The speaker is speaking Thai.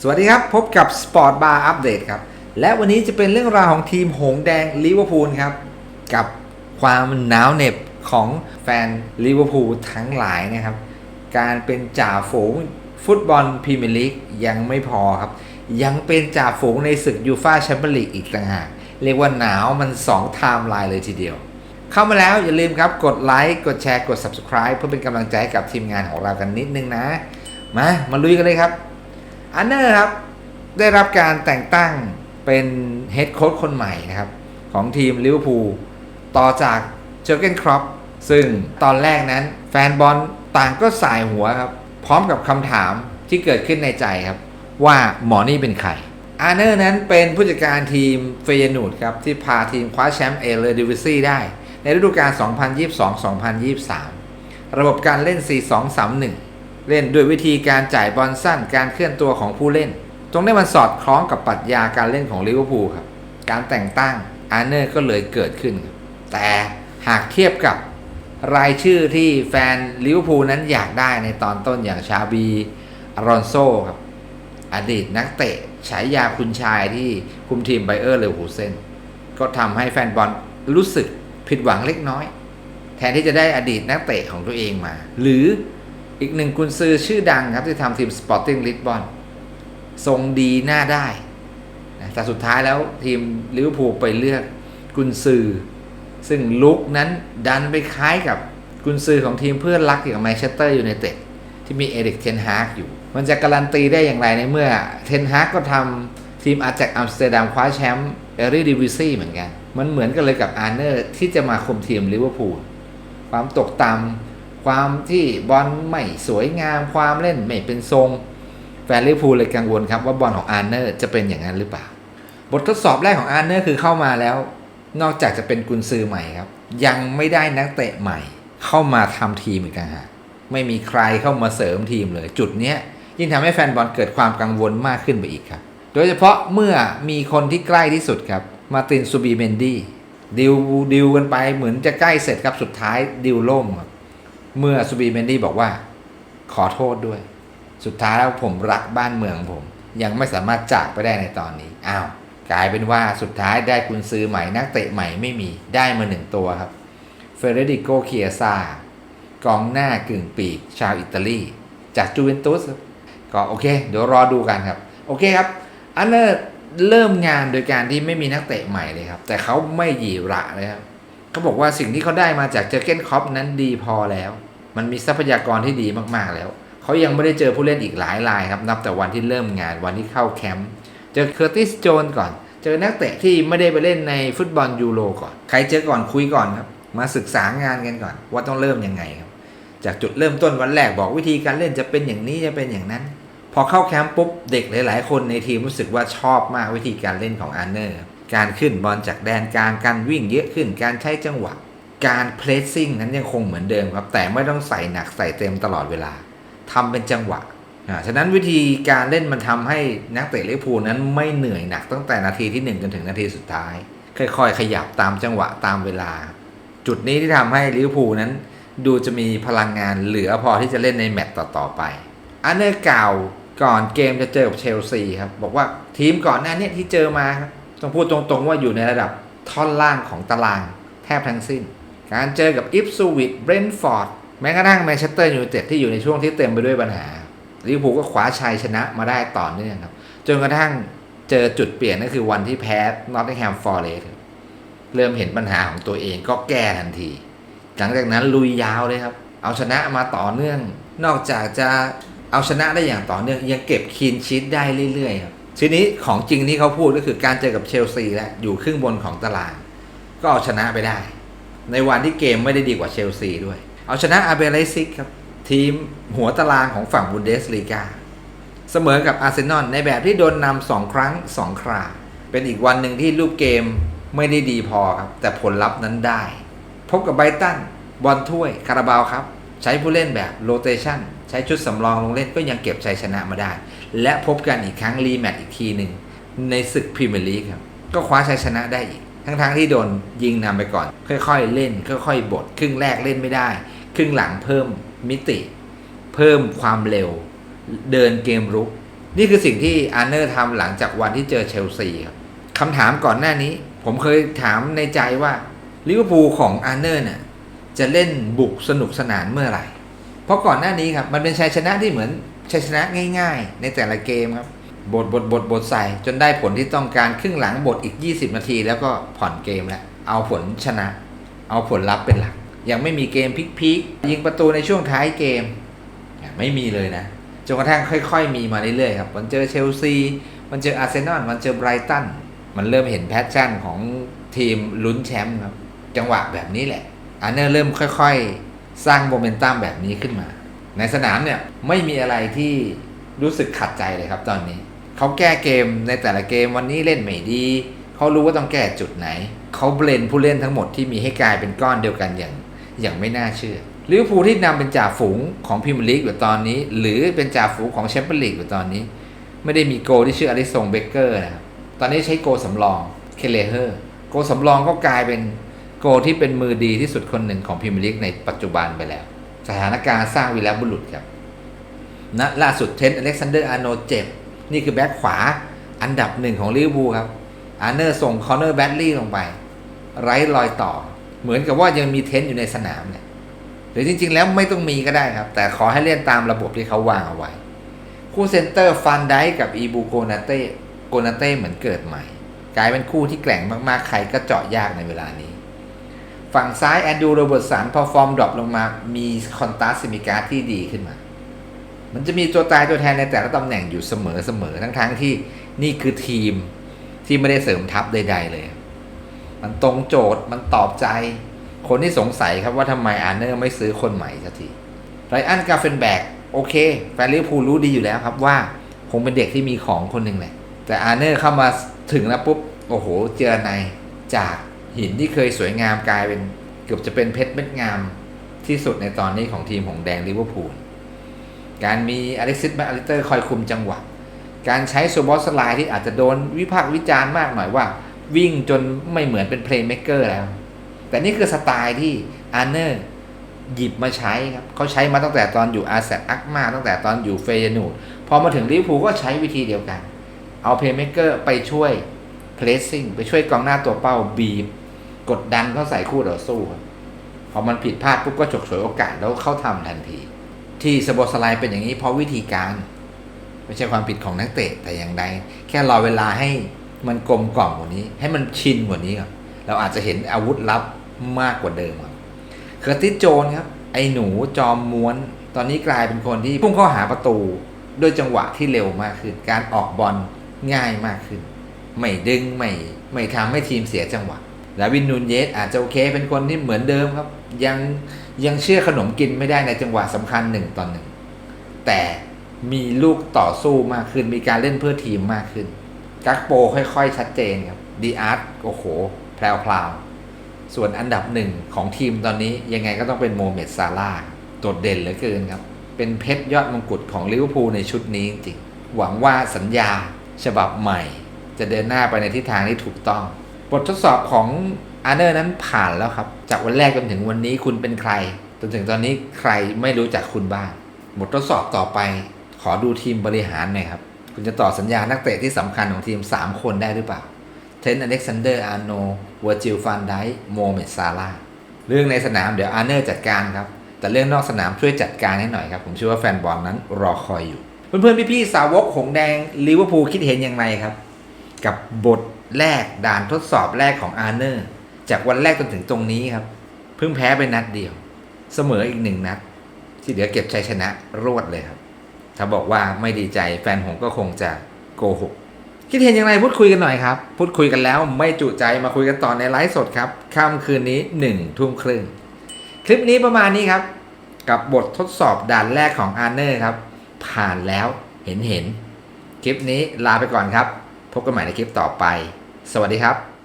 สวัสดีครับ พบกับ Sport Bar Update ครับ และวันนี้จะเป็นเรื่องราวของทีมหงส์แดงลิเวอร์พูลครับ กับความหนาวเหน็บของแฟนลิเวอร์พูลทั้งหลายนะครับ การเป็นจ่าฝูงฟุตบอลพรีเมียร์ลีกยังไม่พอครับ ยังเป็นจ่าฝูงในศึกยูฟ่าแชมเปี้ยนลีกอีกต่างหากเรียกว่าหนาวมัน2ไทม์ไลน์เลยทีเดียว เข้ามาแล้วอย่าลืมครับกดไลค์กดแชร์กด Subscribe เพื่อเป็นกำลังใจให้กับทีมงานของเรากันนิดนึงนะ มามาลุยกันเลยครับ อันเนอร์ครับ ได้รับการแต่งตั้งเป็นเฮดโค้ชคนใหม่นะครับ ของทีมลิเวอร์พูลต่อจากเจอร์เกนครอปซึ่งตอนแรกนั้นแฟนบอลต่างก็สายหัวครับ พร้อมกับคำถามที่เกิดขึ้นในใจครับ ว่าหมอนี่เป็นใครอาร์เนอร์นั้นเป็นผู้จัดการทีมเฟยนูดครับ ที่พาทีมคว้าแชมป์เอเลดิวิซีได้ ในฤดูกาล 2022-2023 ระบบการเล่น 4-2-3-1 เล่นด้วยวิธีการจ่ายบอลสั้นการเคลื่อนตัวของผู้เล่น ตรงนี้มันสอดคล้องกับปรัชญาการเล่นของลิเวอร์พูลครับ การแต่งตั้งอาร์เนอร์ก็เลยเกิดขึ้นครับแต่หากเทียบกับรายชื่อที่แฟนลิเวอร์พูลนั้นอยากได้ในตอนต้นอย่างชาบีอารอนโซครับ อดีตนักเตะฉายาคุณชายที่คุมทีมไบเออร์เลวฮูเซนก็ทำให้แฟนบอลรู้สึกผิดหวังเล็กน้อย แทนที่จะได้อดีตนักเตะของตัวเองมา หรือ อีกหนึ่งกุนซือชื่อดังครับที่ทำทีมสปอร์ติ้งลิสบอนทรงดีหน้าได้นะแต่สุดท้ายแล้วทีมลิเวอร์พูลไปเลือกกุนซือ ซึ่งลุกนั้นดันไปคล้ายกับกุนซือของทีมเพื่อนรักอย่างแมนเชสเตอร์ยูไนเต็ดที่มีเอริกเทนฮากอยู่ มันจะการันตีได้อย่างไรในเมื่อเทนฮากก็ทำทีมอาจากอัมสเตอร์ดัมคว้าแชมป์เอริดิวิซีเหมือนกัน มันเหมือนกันเลยกับอาร์เนอร์ที่จะมาคุมทีมลิเวอร์พูลความตกต่ำ ความที่บอลไม่สวยงามความเล่นไม่เป็นทรง แฟนลิเวอร์พูลเลยกังวลครับว่าบอลของอาร์เนอร์จะเป็นอย่างนั้นหรือเปล่า บททดสอบแรกของอาร์เนอร์คือเข้ามาแล้ว นอกจากจะเป็นกุนซือใหม่ครับ ยังไม่ได้นักเตะใหม่ เข้ามาทำทีมอีกต่างหากไม่มีใครเข้ามาเสริมทีมเลย จุดเนี้ยยิ่งทำให้แฟนบอลเกิดความกังวลมากขึ้นไปอีกครับ โดยเฉพาะเมื่อมีคนที่ใกล้ที่สุดครับ มาตินซูบีเมนดี้ดิวดิวกันไปเหมือนจะใกล้เสร็จครับสุดท้ายดิวล่มครับ เมื่อซูบีเมนดี้บอกว่า ขอโทษด้วย สุดท้ายแล้วผมรักบ้านเมืองผม ยังไม่สามารถจากไปได้ในตอนนี้อ้าวกลายเป็นว่าสุดท้ายได้คุณซื้อใหม่นักเตะใหม่ไม่มีได้มาหนึ่งตัวครับเฟเรดิโกเคียซากองหน้ากึ่งปีก ชาวอิตาลี จากจูเวนตุสก็โอเค เดี๋ยวรอดูกันครับ โอเคครับ อันเนอร์เริ่มงานโดยการที่ไม่มีนักเตะใหม่เลยครับ แต่เขาไม่หยีระเลยครับเขาบอกว่าสิ่งที่เขาได้มาจากเจอเก้นคอปนั้นดีพอแล้ว มันมีทรัพยากรที่ดีมากๆแล้วเขายังไม่ได้เจอผู้เล่นอีกหลายรายครับนับแต่วันที่เริ่มงานวันที่เข้าแคมป์เจอเคอร์ติสโจนก่อน เจอนักเตะที่ไม่ได้ไปเล่นในฟุตบอลยูโรก่อน ใครเจอก่อนคุยก่อนครับมาศึกษางานกันก่อน ว่าต้องเริ่มยังไงครับ จากจุดเริ่มต้นวันแรกบอกวิธีการเล่นจะเป็นอย่างนี้จะเป็นอย่างนั้น พอเข้าแคมป์ปุ๊บเด็กหลาย ๆ คนในทีมรู้สึกว่าชอบมากวิธีการเล่นของอาร์เนอร์การขึ้นบอลจากแดนกลางการวิ่งเยอะขึ้นการใช้จังหวะ การเพลสซิ่งนั้นยังคงเหมือนเดิมครับ แต่ไม่ต้องใส่หนักใส่เต็มตลอดเวลาทำเป็นจังหวะอ่าฉะนั้นวิธีการเล่นมันทำให้นักเตะลิเวอร์พูลนั้นไม่เหนื่อยหนักตั้งแต่นาทีที่ 1 จนถึงนาทีสุดท้าย ค่อยๆ ขยับตามจังหวะตามเวลา จุดนี้ที่ทำให้ลิเวอร์พูลนั้น ดูจะมีพลังงานเหลือพอที่จะเล่นในแมตต์ต่อๆไป อันเนอร์กล่าวก่อนเกมจะเจอกับเชลซีครับบอกว่าทีมก่อนหน้านี้ที่เจอมาครับต้องพูดตรงๆว่าอยู่ในระดับท่อนล่างของตารางแทบทั้งสิ้น การเจอกับอิฟซูวิตเบรนฟอร์ดแม้กระทั่งแมนเชสเตอร์ยูไนเต็ดที่อยู่ในช่วงที่เต็มไปด้วยปัญหาลิเวอร์พูลก็คว้าชัยชนะมาได้ต่อเนื่องครับ จนกระทั่งเจอจุดเปลี่ยนก็คือวันที่แพ้นอตติงแฮมฟอร์เรสเริ่มเห็นปัญหาของตัวเองก็แก้ทันที หลังจากนั้นลุยยาวเลยครับ เอาชนะมาต่อเนื่อง นอกจากจะเอาชนะได้อย่างต่อเนื่อง ยังเก็บคีนชีตได้เรื่อยๆครับทีนี้ของจริงที่เขาพูดก็คือการเจอกับเชลซีแล้วอยู่ครึ่งบนของตาราง ก็เอาชนะไปได้ ในวันที่เกมไม่ได้ดีกว่าเชลซีด้วย เอาชนะอาเบเลซิกครับ ทีมหัวตารางของฝั่งบุนเดสลีกาเสมอกับอาร์เซนอลในแบบที่โดนนำสองครั้งสองครา เป็นอีกวันหนึ่งที่รูปเกมไม่ได้ดีพอครับ แต่ผลลัพธ์นั้นได้ พบกับไบรตันบอลถ้วยคาราบาวครับ ใช้ผู้เล่นแบบโรเตชันใช้ชุดสำรองลงเล่นก็ยังเก็บชัยชนะมาได้ และพบกันอีกครั้งรีแมตช์อีกทีหนึ่งในศึกพรีเมียร์ลีกครับ ก็คว้าชัยชนะได้อีก ทั้งๆที่โดนยิงนำไปก่อน ค่อยๆเล่น ค่อยๆบดครึ่งแรกเล่นไม่ได้ ครึ่งหลังเพิ่มมิติ เพิ่มความเร็ว เดินเกมรุก นี่คือสิ่งที่อาร์เนอร์ทำหลังจากวันที่เจอเชลซีครับคำถามก่อนหน้านี้ ผมเคยถามในใจว่าลิเวอร์พูลของอาร์เนอร์เนี่ยจะเล่นบุกสนุกสนานเมื่อไหร่ เพราะก่อนหน้านี้ครับมันเป็นชัยชนะที่เหมือนชัยชนะง่าย ๆ ในแต่ละเกมครับ บทบทบทบทใส่จนได้ผลที่ต้องการครึ่งหลังบทอีก 20 นาที แล้วก็ผ่อนเกมแล้ว เอาผลชนะ เอาผลลัพธ์เป็นหลัก ยังไม่มีเกมพลิกๆยิงประตูในช่วงท้ายเกม ไม่มีเลยนะจนกระทั่งค่อย ๆ มีมาเรื่อยๆครับ มันเจอเชลซี มันเจออาร์เซนอล มันเจอไบรตัน มันเริ่มเห็นแพชชั่นของทีมลุ้นแชมป์ครับ จังหวะแบบนี้แหละ อาร์เนอร์เริ่มค่อยๆ สร้างโมเมนตัมแบบนี้ขึ้นมา ในสนามเนี่ยไม่มีอะไรที่รู้สึกขัดใจเลยครับตอนนี้ เขาแก้เกมในแต่ละเกมวันนี้เล่นไม่ดีเขารู้ว่าต้องแก้จุดไหน เขาเบลนผู้เล่นทั้งหมดที่มีให้กลายเป็นก้อนเดียวกันอย่างอย่างไม่น่าเชื่อลิเวอร์พูลที่นำเป็นจ่าฝูงของพรีเมียร์ลีกอยู่ตอนนี้ หรือเป็นจ่าฝูงของแชมเปี้ยนลีกอยู่ตอนนี้ ไม่ได้มีโกที่ชื่ออลิซงเบเกอร์นะครับตอนนี้ใช้โกสำรองเคเลเฮอร์โกสำรองก็กลายเป็นโกที่เป็นมือดีที่สุดคนหนึ่งของพรีเมียร์ลีกในปัจจุบันไปแล้ว สถานการณ์สร้างวีรบุรุษครับณล่าสุดเทนอเล็กซานเดอร์อาร์โนเจ็บ นี่คือแบ็คขวาอันดับหนึ่งของลิเวอร์พูลครับอาร์เนอร์ส่งคอนเนอร์แบดลี่ลงไป ไร้รอยต่อ เหมือนกับว่ายังมีเทนต์อยู่ในสนามเนี่ยหรือจริง ๆ แล้วไม่ต้องมีก็ได้ครับ แต่ขอให้เล่นตามระบบที่เขาวางเอาไว้ คู่เซนเตอร์ฟันได้กับอีบูโกนาเต้โกนาเต้เหมือนเกิดใหม่ กลายเป็นคู่ที่แกร่งมากๆ ใครก็เจาะยากในเวลานี้ ฝั่งซ้ายแอนดูโรเบิร์ตสันพอฟอร์มดรอปลงมามีคอนตาซิมิการที่ดีขึ้นมา มันจะมีตัวตายตัวแทนในแต่ละตำแหน่งอยู่เสมอเสมอทั้งทั้งที่นี่คือทีมที่ไม่ได้เสริมทัพใด ๆ เลย มันตรงโจทย์มันตอบใจ คนที่สงสัยครับว่าทำไมอาร์เนอร์ไม่ซื้อคนใหม่สักทีไรอันกาเฟนแบกโอเค แฟนลิเวอร์พูลรู้ดีอยู่แล้วครับว่าคงเป็นเด็กที่มีของคนหนึ่งแหละ แต่อาร์เนอร์เข้ามาถึงแล้วปุ๊บ โอ้โห เจอในจากหินที่เคยสวยงามกลายเป็น เกือบจะเป็นเพชรเม็ดงามที่สุดในตอนนี้ของทีมของแดงลิเวอร์พูล การมีอเล็กซิสแมคอลิเตอร์คอยคุมจังหวะ การใช้โซบอสสไลด์ที่อาจจะโดนวิพากษ์วิจารณ์มากหน่อยว่า วิ่งจนไม่เหมือนเป็นเพลย์เม k เกอร์แล้ว แต่นี่คือสไตล์ที่อาร์เนอร์หยิบมาใช้ครับเขาใช้มาตั้งแต่ตอนอยู่อาเซนอักมาตั้งแต่ตอนอยู่เฟยนูดพอมาถึงลิเวอร์พูลก็ใช้วิธีเดียวกัน เอาเพลย์เม k เกอร์ไปช่วยเพลสซิ่งไปช่วยกองหน้าตัวเป้าบีบ กดดันเขาใส่คู่ต่อสู้ครับพอมันผิดพลาดปุ๊บก็ฉกฉวยโอกาสแล้วเข้าทำทันที ที่สโบสไลเป็นอย่างนี้เพราะวิธีการ ไม่ใช่ความผิดของนักเตะแต่อย่างใดแค่รอเวลาให้มันกลมกล่อมกว่านี้ ให้มันชินกว่านี้ครับเราอาจจะเห็นอาวุธลับมากกว่าเดิมครับเคอร์ติสโจนครับ ไอ้หนูจอมม้วน ตอนนี้กลายเป็นคนที่พุ่งเข้าหาประตูด้วยจังหวะที่เร็วมากขึ้น การออกบอลง่ายมากขึ้น ไม่ดึงไม่ไม่ทำให้ทีมเสียจังหวะ ล้ววินนูนเยสอาจจะโอเค เป็นคนที่เหมือนเดิมครับ ยังยังเชื่อขนมกินไม่ได้ในจังหวะสำคัญหนึ่งต่อหนึ่งแต่มีลูกต่อสู้มากขึ้น มีการเล่นเพื่อทีมมากขึ้น กักโปค่อยๆ ชัดเจนครับดีอาร์ตโอ้โห แพรวๆ ส่วนอันดับหนึ่งของทีมตอนนี้ยังไงก็ต้องเป็นโมเมดซาร่าโดดเด่นเหลือเกินครับ เป็นเพชรยอดมงกุฎของลิเวอร์พูลในชุดนี้จริงหวังว่าสัญญาฉบับใหม่ จะเดินหน้าไปในทิศทางที่ถูกต้อง บททดสอบของอาร์เนอร์นั้นผ่านแล้วครับ จากวันแรกจนถึงวันนี้คุณเป็นใคร จนถึงตอนนี้ใครไม่รู้จักคุณบ้าง บททดสอบต่อไป ขอดูทีมบริหารหน่อยครับ คุณจะต่อสัญญานักเตะที่สำคัญของทีม 3 คนได้หรือเปล่า เทนต์อเล็กซานเดอร์ อาร์โนเวอร์จิลฟันไดโมเมดซาร่าเรื่องในสนามเดี๋ยวอาร์เนอร์จัดการครับ แต่เรื่องนอกสนามช่วยจัดการให้หน่อยครับ ผมเชื่อว่าแฟนบอลนั้นรอคอยอยู่ เพื่อนๆพี่ๆสาวกหงแดงลิเวอร์พูลคิดเห็นอย่างไรครับ กับบทแรกด่านทดสอบแรกของอาร์เนอร์ จากวันแรกจนถึงตรงนี้ครับ เพิ่งแพ้ไปนัดเดียว เสมออีกหนึ่งนัด ที่เหลือเก็บชัยชนะรวดเลยครับ ถ้าบอกว่าไม่ดีใจแฟนหงก็คงจะโกหกคิดเห็นอย่างไรพูดคุยกันหน่อยครับ พูดคุยกันแล้วไม่จุใจมาคุยกันต่อในไลฟ์สดครับค่ำคืนนี้หนึ่งทุ่มครึ่งคลิปนี้ประมาณนี้ครับ กับบททดสอบด่านแรกของอาร์เนอร์ครับ ผ่านแล้วเห็นเห็น คลิปนี้ลาไปก่อนครับ พบกันใหม่ในคลิปต่อไป สวัสดีครับ